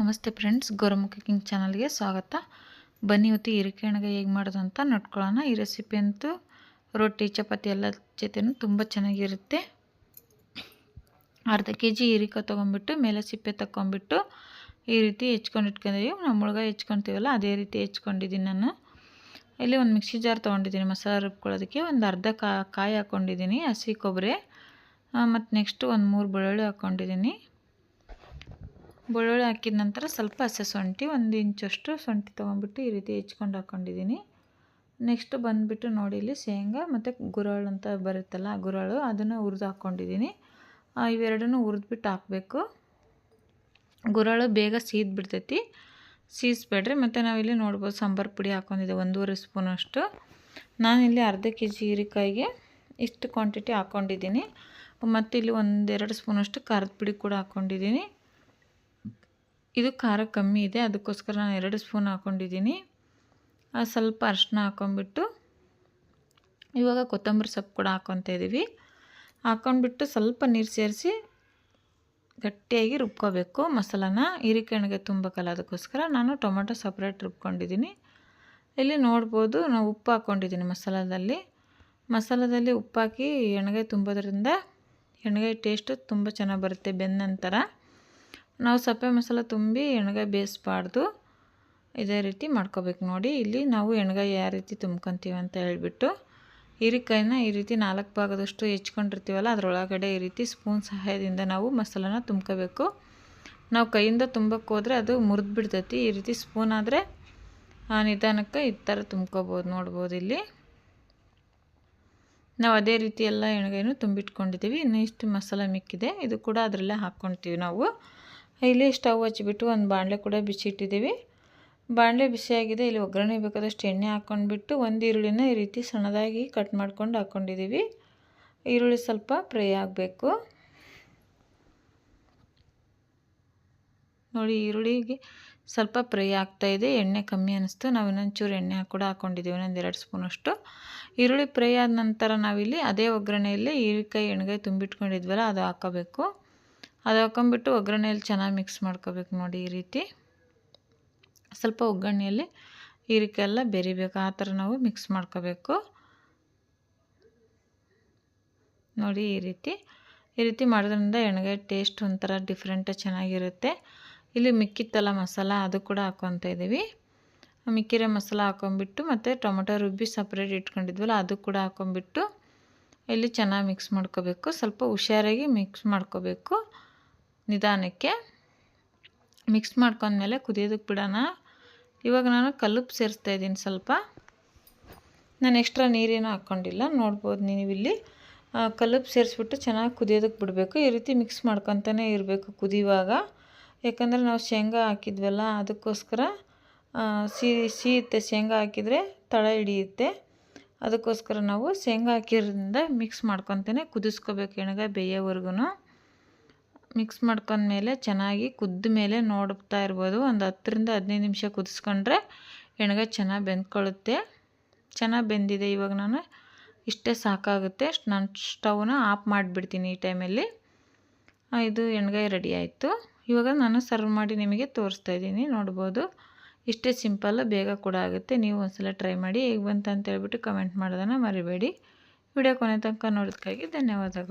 ನಮಸ್ತೆ friends Gowramma cooking ಚಾನಲ್ಗೆ ಸ್ವಾಗತ. ಬನ್ನಿ ಇವತ್ತು ಹೀರಿಕೆ ಎಣ್ಗಾಯಿ ಹೇಗೆ ಮಾಡೋದು ಅಂತ ನೋಡ್ಕೊಳ್ಳೋಣ. ಈ ರೆಸಿಪಿ ಅಂತೂ ರೊಟ್ಟಿ, ಚಪಾತಿ ಎಲ್ಲ ಜೊತೆನೂ ತುಂಬ ಚೆನ್ನಾಗಿರುತ್ತೆ. ಅರ್ಧ ಕೆ ಜಿ ಹೀರಿಕಾಯಿ ತೊಗೊಂಬಿಟ್ಟು, ಮೇಲೆ ಸಿಪ್ಪೆ ತಗೊಂಬಿಟ್ಟು ಈ ರೀತಿ ಹೆಚ್ಕೊಂಡು ಇಟ್ಕೊಂಡಿದ್ದೀವಿ ನಾವು ಮುಳುಗ ಹೆಚ್ಕೊತೀವಲ್ಲ ಅದೇ ರೀತಿ ಹೆಚ್ಕೊಂಡಿದ್ದೀನಿ ನಾನು. ಇಲ್ಲಿ ಒಂದು ಮಿಕ್ಸಿ ಜಾರ್ ತೊಗೊಂಡಿದ್ದೀನಿ ಮಸಾಲೆ ರುಬ್ಕೊಳ್ಳೋದಕ್ಕೆ. ಒಂದು ಅರ್ಧ ಕಾಯಿ ಹಾಕ್ಕೊಂಡಿದ್ದೀನಿ ಹಸಿ ಕೊಬ್ಬರಿ. ಮತ್ತು ನೆಕ್ಸ್ಟು ಒಂದು ಮೂರು ಬೆಳ್ಳುಳ್ಳಿ ಹಾಕ್ಕೊಂಡಿದ್ದೀನಿ ಬೆಳ್ಳುಳ್ಳಿ ಹಾಕಿದ ನಂತರ ಸ್ವಲ್ಪ ಹಸಿ ಶುಂಠಿ, ಒಂದು ಇಂಚಷ್ಟು ಶುಂಠಿ ತೊಗೊಂಬಿಟ್ಟು ಈ ರೀತಿ ಹೆಚ್ಕೊಂಡು ಹಾಕ್ಕೊಂಡಿದ್ದೀನಿ ನೆಕ್ಸ್ಟ್ ಬಂದುಬಿಟ್ಟು ನೋಡಿ ಇಲ್ಲಿ ಶೇಂಗಾ ಮತ್ತು ಗುರಳು ಅಂತ ಬರುತ್ತಲ್ಲ ಆ ಗುರಳು ಅದನ್ನು ಹುರಿದು ಹಾಕ್ಕೊಂಡಿದ್ದೀನಿ ಇವೆರಡನ್ನೂ ಹುರಿದ್ಬಿಟ್ಟು ಹಾಕಬೇಕು. ಗುರಳು ಬೇಗ ಸೀದ್ಬಿಡ್ತೈತಿ. ಸೀಸ್ಬೇಡ್ರಿ, ಮತ್ತು ನಾವಿಲ್ಲಿ ನೋಡ್ಬೋದು ಸಾಂಬಾರು ಪುಡಿ ಹಾಕ್ಕೊಂಡಿದ್ದೆ ಒಂದೂವರೆ ಸ್ಪೂನಷ್ಟು ನಾನಿಲ್ಲಿ ಅರ್ಧ ಕೆ ಜಿ ಹೀರಿಕಾಯಿಗೆ ಇಷ್ಟು ಕ್ವಾಂಟಿಟಿ ಹಾಕ್ಕೊಂಡಿದ್ದೀನಿ ಮತ್ತು ಇಲ್ಲಿ ಒಂದೆರಡು ಸ್ಪೂನಷ್ಟು ಖಾರದ ಪುಡಿ ಕೂಡ ಹಾಕ್ಕೊಂಡಿದ್ದೀನಿ ಇದು ಖಾರ ಕಮ್ಮಿ ಇದೆ, ಅದಕ್ಕೋಸ್ಕರ ನಾನು ಎರಡು ಸ್ಪೂನ್ ಹಾಕ್ಕೊಂಡಿದ್ದೀನಿ ಸ್ವಲ್ಪ ಅರ್ಶಿನ ಹಾಕ್ಕೊಂಬಿಟ್ಟು ಇವಾಗ ಕೊತ್ತಂಬರಿ ಸೊಪ್ಪು ಕೂಡ ಹಾಕ್ಕೊತ ಇದ್ದೀವಿ ಹಾಕ್ಕೊಂಡ್ಬಿಟ್ಟು ಸ್ವಲ್ಪ ನೀರು ಸೇರಿಸಿ ಗಟ್ಟಿಯಾಗಿ ರುಬ್ಕೋಬೇಕು ಮಸಾಲಾನ. ಹೀರಿಕೆಣ್ಗೆ ತುಂಬಕಲ್ಲ, ಅದಕ್ಕೋಸ್ಕರ ನಾನು ಟೊಮೆಟೊ ಸಪ್ರೇಟ್ ರುಬ್ಕೊಂಡಿದ್ದೀನಿ. ಇಲ್ಲಿ ನೋಡ್ಬೋದು, ನಾವು ಉಪ್ಪು ಹಾಕ್ಕೊಂಡಿದ್ದೀನಿ ಮಸಾಲದಲ್ಲಿ. ಮಸಾಲದಲ್ಲಿ ಉಪ್ಪಾಕಿ ಎಣ್ಗಾಯಿ ತುಂಬೋದ್ರಿಂದ ಎಣ್ಗಾಯಿ ಟೇಸ್ಟು ತುಂಬ ಚೆನ್ನಾಗಿ ಬರುತ್ತೆ ಬೆಂದ ನಂತರ ನಾವು ಸಪ್ಪೆ ಮಸಾಲ ತುಂಬಿ ಎಣ್ಗಾಯಿ ಬೇಯಿಸ್ಬಾರ್ದು. ಇದೇ ರೀತಿ ಮಾಡ್ಕೋಬೇಕು ನೋಡಿ. ಇಲ್ಲಿ ನಾವು ಎಣ್ಗಾಯಿ ಯಾವ ರೀತಿ ತುಂಬ್ಕೊತೀವಿ ಅಂತ ಹೇಳಿಬಿಟ್ಟು ಹೀರಿಕಾಯಿನ ಈ ರೀತಿ ನಾಲ್ಕು ಭಾಗದಷ್ಟು ಹೆಚ್ಕೊಂಡಿರ್ತೀವಲ್ಲ, ಅದರೊಳಗಡೆ ಈ ರೀತಿ ಸ್ಪೂನ್ ಸಹಾಯದಿಂದ ನಾವು ಮಸಾಲನ ತುಂಬ್ಕೋಬೇಕು. ನಾವು ಕೈಯಿಂದ ತುಂಬಕ್ಕೆ ಅದು ಮುರಿದು ಬಿಡ್ತೈತಿ ಈ ರೀತಿ ಸ್ಪೂನ್ ಆದರೆ ನಿಧಾನಕ್ಕೆ ಈ ಥರ ತುಂಬ್ಕೋಬೋದು ನೋಡ್ಬೋದು ಇಲ್ಲಿ. ನಾವು ಅದೇ ರೀತಿ ಎಲ್ಲ ಎಣ್ಗಾಯಿನೂ ತುಂಬಿಟ್ಕೊಂಡಿದ್ದೀವಿ. ಇನ್ನು ಇಷ್ಟು ಮಸಾಲೆ ಮಿಕ್ಕಿದೆ. ಇದು ಕೂಡ ಅದರಲ್ಲೇ ಹಾಕ್ಕೊಳ್ತೀವಿ ನಾವು. ಇಲ್ಲಿ ಸ್ಟವ್ ಹಚ್ಚಿಬಿಟ್ಟು ಒಂದು ಬಾಣಲೆ ಕೂಡ ಬಿಸಿಟ್ಟಿದ್ದೀವಿ ಬಾಣಲೆ ಬಿಸಿಯಾಗಿದೆ, ಇಲ್ಲಿ ಒಗ್ಗರಣೆ ಬೇಕಾದಷ್ಟು ಎಣ್ಣೆ ಹಾಕ್ಕೊಂಡ್ಬಿಟ್ಟು ಒಂದು ಈರುಳ್ಳಿನ ಈ ರೀತಿ ಸಣ್ಣದಾಗಿ ಕಟ್ ಮಾಡ್ಕೊಂಡು ಹಾಕ್ಕೊಂಡಿದ್ದೀವಿ. ಈರುಳ್ಳಿ ಸ್ವಲ್ಪ ಫ್ರೈ ಆಗಬೇಕು. ನೋಡಿ, ಈರುಳ್ಳಿಗೆ ಸ್ವಲ್ಪ ಫ್ರೈ ಇದೆ, ಎಣ್ಣೆ ಕಮ್ಮಿ ಅನ್ನಿಸ್ತು. ನಾವು ಇನ್ನೊಂಚೂರು ಎಣ್ಣೆ ಕೂಡ ಹಾಕ್ಕೊಂಡಿದ್ದೀವಿ ಇನ್ನೊಂದು ಎರಡು ಸ್ಪೂನಷ್ಟು. ಈರುಳ್ಳಿ ಫ್ರೈ ಆದ ನಂತರ ನಾವಿಲ್ಲಿ ಅದೇ ಒಗ್ಗರಣೆಯಲ್ಲಿ ಹೀರಿಕಾಯಿ ಎಣ್ಗಾಯಿ ತುಂಬಿಟ್ಕೊಂಡಿದ್ವಲ್ಲ, ಅದು ಹಾಕೋಬೇಕು. ಅದು ಹಾಕೊಂಬಿಟ್ಟು ಒಗ್ಗರಣೆಯಲ್ಲಿ ಚೆನ್ನಾಗಿ ಮಿಕ್ಸ್ ಮಾಡ್ಕೋಬೇಕು ನೋಡಿ ಈ ರೀತಿ. ಸ್ವಲ್ಪ ಒಗ್ಗರಣೆಯಲ್ಲಿ ಹೀರಿಕಾಯಿ ಎಲ್ಲ ಬೆರಿಬೇಕು, ಆ ಥರ ನಾವು ಮಿಕ್ಸ್ ಮಾಡ್ಕೋಬೇಕು. ನೋಡಿ ಈ ರೀತಿ. ಈ ರೀತಿ ಮಾಡೋದ್ರಿಂದ ಎಣ್ಗಾಯಿ ಟೇಸ್ಟ್ ಒಂಥರ ಡಿಫ್ರೆಂಟಾಗಿ ಚೆನ್ನಾಗಿರುತ್ತೆ. ಇಲ್ಲಿ ಮಿಕ್ಕಿತ್ತಲ್ಲ ಮಸಾಲ, ಅದು ಕೂಡ ಹಾಕ್ಕೊತ ಇದ್ದೀವಿ. ಮಿಕ್ಕಿರೋ ಮಸಾಲ ಹಾಕೊಂಬಿಟ್ಟು ಮತ್ತು ಟೊಮೊಟೊ ರುಬ್ಬಿ ಸಪ್ರೇಟ್ ಇಟ್ಕೊಂಡಿದ್ವಲ್ಲ, ಅದು ಕೂಡ ಹಾಕೊಂಬಿಟ್ಟು ಇಲ್ಲಿ ಚೆನ್ನಾಗಿ ಮಿಕ್ಸ್ ಮಾಡ್ಕೋಬೇಕು. ಸ್ವಲ್ಪ ಹುಷಾರಾಗಿ ಮಿಕ್ಸ್ ಮಾಡ್ಕೋಬೇಕು. ನಿಧಾನಕ್ಕೆ ಮಿಕ್ಸ್ ಮಾಡ್ಕೊಂಡ್ಮೇಲೆ ಕುದಿಯೋದಕ್ಕೆ ಬಿಡೋಣ. ಇವಾಗ ನಾನು ಕಲ್ಲುಪ್ಪು ಸೇರಿಸ್ತಾ ಇದ್ದೀನಿ ಸ್ವಲ್ಪ. ನಾನು ಎಕ್ಸ್ಟ್ರಾ ನೀರೇನೂ ಹಾಕ್ಕೊಂಡಿಲ್ಲ. ನೋಡ್ಬೋದು ನೀವಿಲ್ಲಿ ಕಲ್ಲುಪ್ಪು ಸೇರಿಸ್ಬಿಟ್ಟು ಚೆನ್ನಾಗಿ ಕುದಿಯೋದಕ್ಕೆ ಬಿಡಬೇಕು. ಈ ರೀತಿ ಮಿಕ್ಸ್ ಮಾಡ್ಕೊತಾನೆ ಇರಬೇಕು ಕುದಿಯುವಾಗ. ಯಾಕಂದರೆ ನಾವು ಶೇಂಗಾ ಹಾಕಿದ್ವಲ್ಲ, ಅದಕ್ಕೋಸ್ಕರ ಸಿಹಿ ಸಿಹಿತ್ತೆ ಶೇಂಗಾ ಹಾಕಿದರೆ ತಳ ಹಿಡಿಯುತ್ತೆ. ಅದಕ್ಕೋಸ್ಕರ ನಾವು ಶೇಂಗಾ ಹಾಕಿರೋದ್ರಿಂದ ಮಿಕ್ಸ್ ಮಾಡ್ಕೊತಾನೆ ಕುದಿಸ್ಕೋಬೇಕು ಎಣ್ಗಾಯಿ ಬೇಯೋವರೆಗೂ ಮಿಕ್ಸ್ ಮಾಡ್ಕೊಂಡ್ಮೇಲೆ ಚೆನ್ನಾಗಿ ಕುದ್ದ ಮೇಲೆ ನೋಡ್ತಾ ಇರ್ಬೋದು. ಒಂದು ಹತ್ತರಿಂದ ಹದಿನೈದು ನಿಮಿಷ ಕುದಿಸ್ಕೊಂಡ್ರೆ ಎಣ್ಗಾಯಿ ಚೆನ್ನಾಗಿ ಬೆಂದ್ಕೊಳ್ಳುತ್ತೆ. ಚೆನ್ನಾಗಿ ಬೆಂದಿದೆ ಇವಾಗ ನಾನು. ಇಷ್ಟೇ ಸಾಕಾಗುತ್ತೆ. ನಾನು ಸ್ಟವ್ನ ಆಫ್ ಮಾಡಿಬಿಡ್ತೀನಿ ಈ ಟೈಮಲ್ಲಿ. ಇದು ಎಣ್ಗಾಯಿ ರೆಡಿ ಆಯಿತು. ಇವಾಗ ನಾನು ಸರ್ವ್ ಮಾಡಿ ನಿಮಗೆ ತೋರಿಸ್ತಾ ಇದ್ದೀನಿ. ನೋಡ್ಬೋದು. ಇಷ್ಟೇ ಸಿಂಪಲ್, ಬೇಗ ಕೂಡ ಆಗುತ್ತೆ. ನೀವು ಒಂದ್ಸಲ ಟ್ರೈ ಮಾಡಿ ಹೇಗೆ ಬಂತ ಅಂತ ಹೇಳ್ಬಿಟ್ಟು ಕಮೆಂಟ್ ಮಾಡೋದನ್ನು ಮರಿಬೇಡಿ. ವಿಡಿಯೋ ಕೊನೆ ತನಕ ನೋಡೋದಕ್ಕಾಗಿ ಧನ್ಯವಾದಗಳು.